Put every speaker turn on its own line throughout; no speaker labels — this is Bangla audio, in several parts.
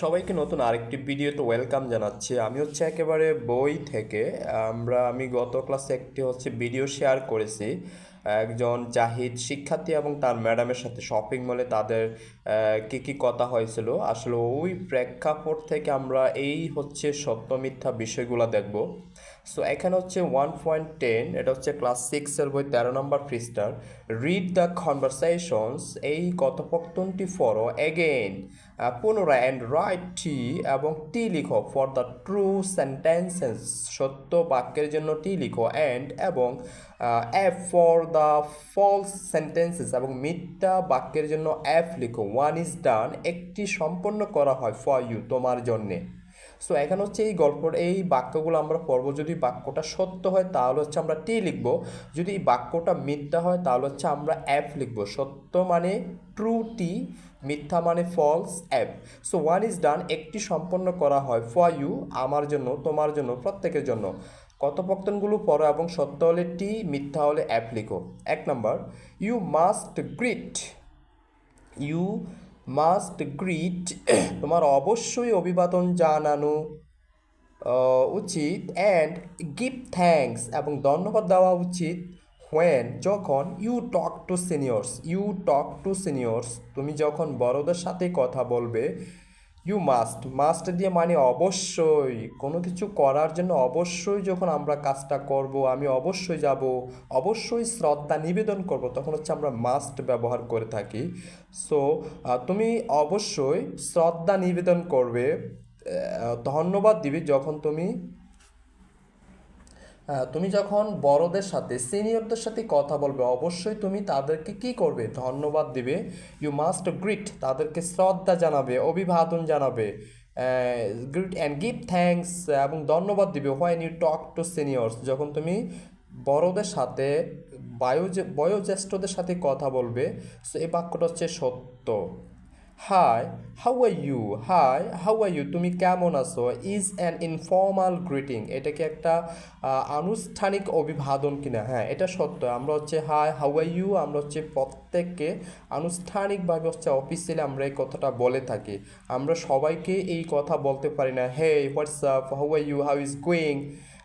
সবাইকে নতুন আরেকটি ভিডিওতে ওয়েলকাম জানাচ্ছি। আমি হচ্ছে একেবারে বই থেকে, আমরা, আমি গত ক্লাসে একটি হচ্ছে ভিডিও শেয়ার করেছি। একজন জাহিদ শিক্ষার্থী এবং তার ম্যাডামের সাথে শপিং মলে তাদের কী কি কথা হয়েছিল। আসলে ওই প্রেক্ষাপট থেকে আমরা এই হচ্ছে সত্য মিথ্যা বিষয়গুলো দেখব। সো এখানে হচ্ছে ওয়ান পয়েন্ট টেন এটা হচ্ছে ক্লাস সিক্সের বই, তেরো নম্বর পৃষ্ঠার। রিড দ্য কনভারসেশনস এই কথোপকথনটি ফরো এগেইন পুনরায় অ্যান্ড রাইট টি এবং টি লিখো ফর দ্য ট্রু সেন্টেন্সেস সত্য বাক্যের জন্য টি লিখো অ্যান্ড এবং F for the false sentences এবং মিথ্যা বাক্যের জন্য এফ লিখো। ওয়ান ইজ ডান একটি সম্পন্ন করা হয় ফর ইউ তোমার জন্যে। সো এখানে হচ্ছে এই গল্পর এই বাক্যগুলো আমরা পড়ব। যদি বাক্যটা সত্য হয়, তাহলে হচ্ছে আমরা টি লিখব। যদি এই বাক্যটা মিথ্যা হয়, তাহলে হচ্ছে আমরা অ্যাপ লিখব। সত্য মানে ট্রু টি, মিথ্যা মানে false app. So one is done একটি সম্পন্ন করা হয় ফর ইউ আমার জন্য, তোমার জন্য, প্রত্যেকের জন্য। কথোপকথনগুলো পড়ো এবং সত্য হলে টি, মিথ্যা হলে অ্যাপ লিখো। এক নম্বর you must greet you must greet, তোমার অবশ্যই অভিবাদন জানানো উচিত অ্যান্ড গিভ থ্যাঙ্কস এবং ধন্যবাদ দেওয়া উচিত হোয়েন যখন you talk to seniors you talk to seniors তুমি যখন বড়দের সাথে কথা বলবে ইউ মাস্ট মাস্ট দিয়ে মানে অবশ্যই। কোনো কিছু করার জন্য অবশ্যই যখন আমরা কাজটা করব, আমি অবশ্যই যাব, অবশ্যই শ্রদ্ধা নিবেদন করব, তখন হচ্ছে আমরা মাস্ট ব্যবহার করে থাকি। সো তুমি অবশ্যই শ্রদ্ধা নিবেদন করবে ধন্যবাদ দিবে যখন তুমি তুমি যখন বড়দের সাথে সিনিয়রদের সাথে কথা বলবে, অবশ্যই তুমি তাদেরকে কি করবে? ধন্যবাদ দিবে। ইউ মাস্ট গ্রিট তাদেরকে শ্রদ্ধা জানাবে, অভিবাদন জানাবে গ্রিট অ্যান্ড গিভ থ্যাঙ্কস এবং ধন্যবাদ দিবে when you talk to seniors যখন তুমি বড়দের সাথে, বায়োজে, বয়োজ্যেষ্ঠদের সাথে কথা বলবে, সো এই বাক্যটা হচ্ছে সত্য। Hi how are you hi how are you তুমি কেমন আছো? ইজ অ্যান ইনফর্মাল গ্রিটিং এটা কি একটা আনুষ্ঠানিক অভিবাদন কিনা? হ্যাঁ এটা সত্য। আমরা হচ্ছে হাই হাউ আর ইউ আমরা হচ্ছে, প্রত্যেককে আনুষ্ঠানিকভাবে হচ্ছে অফিসিয়ালি আমরা এই কথাটা বলে থাকি। আমরা সবাইকে এই কথা বলতে পারি না। Hey what's up how are you how is going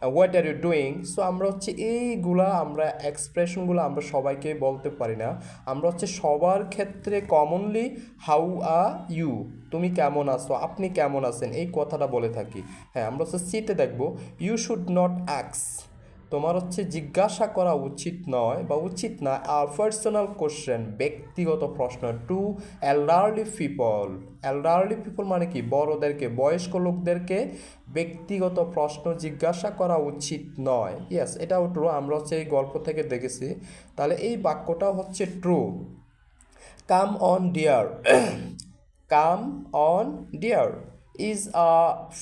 what are you doing so আমরা হচ্ছে এইগুলা, আমরা এক্সপ্রেশনগুলো আমরা সবাইকে বলতে পারি না। আমরা হচ্ছে সবার ক্ষেত্রে কমনলি হাউ আ ইউ তুমি কেমন আছো? আপনি কেমন আছেন? এই কথাটা বলে থাকি। হ্যাঁ আমরা হচ্ছে সিতে দেখব। ইউ শুড নট অ্যাক্স তোমার হচ্ছে জিজ্ঞাসা করা উচিত নয় বা উচিত না আর পার্সোনাল কোশ্চেন ব্যক্তিগত প্রশ্ন to elderly people elderly people মানে কি? বড়দেরকে, বয়স্ক লোকদেরকে ব্যক্তিগত প্রশ্ন জিজ্ঞাসা করা উচিত নয়। ইয়াস এটাও ট্রু আমরা হচ্ছে এই গল্প থেকে দেখেছি। তাহলে এই বাক্যটা হচ্ছে true come on dear come on dear is a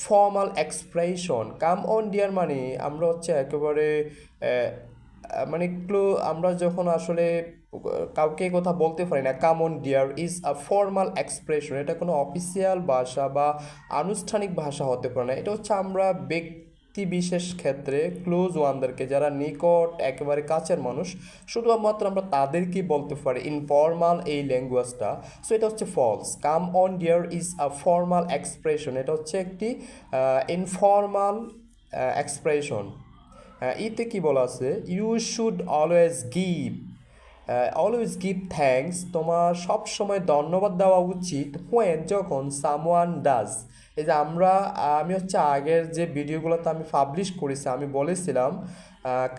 formal expression come on dear মানে আমরা হচ্ছে একেবারে মানে একটু আমরা যখন আসলে কাউকে কথা বলতে পারি না come on dear is a formal expression এটা কোনো অফিসিয়াল ভাষা বা আনুষ্ঠানিক ভাষা হতে পারে না। এটা হচ্ছে আমরা ব্যক্তি বিশেষ ক্ষেত্রে ক্লোজ ওয়ানদেরকে যারা নিকট, একেবারে কাছের মানুষ, শুধুমাত্র আমরা তাদেরকেই বলতে পারি ইনফর্মাল এই ল্যাঙ্গুয়েজটা সো এটা হচ্ছে false come on dear is a formal expression এটা হচ্ছে একটি ইনফর্মাল এক্সপ্রেশন ইতে কি বলা আছে? You should always give always give thanks তোমার সব সময় ধন্যবাদ দেওয়া উচিত হোয়েন যখন সামওয়ান ডাজ এই যে আমরা, আমি হচ্ছে আগের যে ভিডিওগুলোতে আমি পাবলিশ করেছি, আমি বলেছিলাম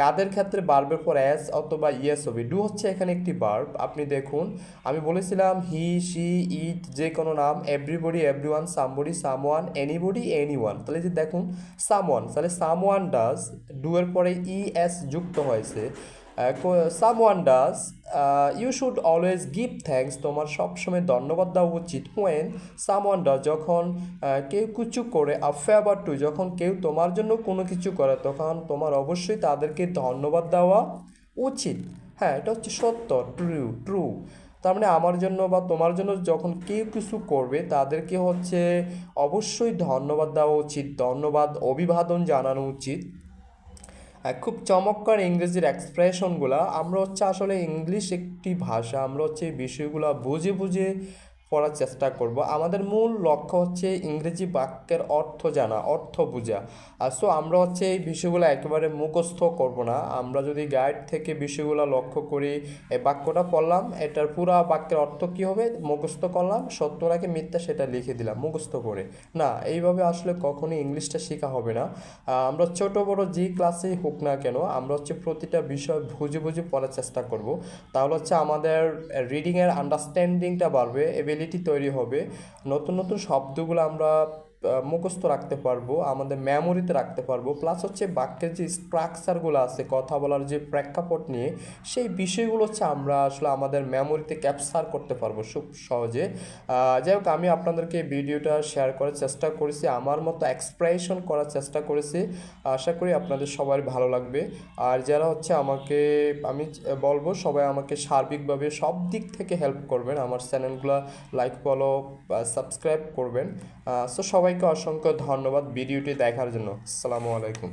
কাদের ক্ষেত্রে বার্বের পর অ্যাস অথবা ইয়েস হবে। ডু হচ্ছে এখানে একটি বার্ব আপনি দেখুন, আমি বলেছিলাম হি শি ইট যে কোনো নাম everybody every one somebody someone anybody any one তাহলে যে দেখুন সামওয়ান তাহলে সামওয়ান ডাজ ডু এর পরে ই এস যুক্ত হয়েছে। Someone does you should always give thanks তোমার সবসময় ধন্যবাদ দেওয়া উচিত হোয়েন সামওয়ান ডাজ যখন কেউ কিছু করে আ ফেভার টু যখন কেউ তোমার জন্য কোনো কিছু করে, তখন তোমার অবশ্যই তাদেরকে ধন্যবাদ দেওয়া উচিত। হ্যাঁ এটা হচ্ছে সত্য ট্রু ট্রু তার মানে আমার জন্য বা তোমার জন্য যখন কেউ কিছু করবে, তাদেরকে হচ্ছে অবশ্যই ধন্যবাদ দেওয়া উচিত, ধন্যবাদ, অভিবাদন জানানো উচিত। খুব চমৎকার ইংরেজির এক্সপ্রেশনগুলো আমরা হচ্ছে আসলে ইংলিশ একটি ভাষা, আমরা হচ্ছে এই বিষয়গুলো বুঝে বুঝে পড়ার চেষ্টা করব। আমাদের মূল লক্ষ্য হচ্ছে ইংরেজি বাক্যের অর্থ জানা, অর্থ বোঝা। আর সো আমরা হচ্ছে এই বিষয়গুলো একেবারে মুখস্থ করব না। আমরা যদি গাইড থেকে বিষয়গুলো লক্ষ্য করি এই বাক্যটা পড়লাম, এটার পুরা বাক্যের অর্থ কী হবে? মুখস্থ করলাম সত্য নাকি মিথ্যা সেটা লিখে দিলাম, মুখস্থ করে। না, এইভাবে আসলে কখনোই ইংলিশটা শেখা হবে না। আমরা ছোট, বড় যে ক্লাসেই হোক না কেন, আমরা হচ্ছে প্রতিটা বিষয় বুঝে বুঝে পড়ার চেষ্টা করব। তাহলে হচ্ছে আমাদের রিডিংয়ের আন্ডারস্ট্যান্ডিংটা বাড়বে এবিলিটি তৈরি হবে। নতুন নতুন শব্দগুলো আমরা মুখস্থ রাখতে পারব, আমাদের মেমোরিতে রাখতে পারব প্লাস হচ্ছে বাক্যের যে স্ট্রাকচারগুলো আছে, কথা বলার যে প্রেক্ষাপট নিয়ে, সেই বিষয়গুলো হচ্ছে আমরা আসলে আমাদের মেমোরিতে ক্যাপচার করতে পারব খুব সহজে। যাই হোক, আমি আপনাদেরকে ভিডিওটা শেয়ার করার চেষ্টা করেছি, আমার মতো এক্সপ্রেশন করার চেষ্টা করেছি, আশা করি আপনাদের সবার ভালো লাগবে। আর যারা হচ্ছে আমাকে, আমি বলব সবাই আমাকে সার্বিকভাবে সব দিক থেকে হেল্প করবেন, আমার চ্যানেলগুলো লাইক ফলো সাবস্ক্রাইব করবেন। সো সবাইকে অসংখ্য ধন্যবাদ ভিডিওটি দেখার জন্য। আসসালামু আলাইকুম।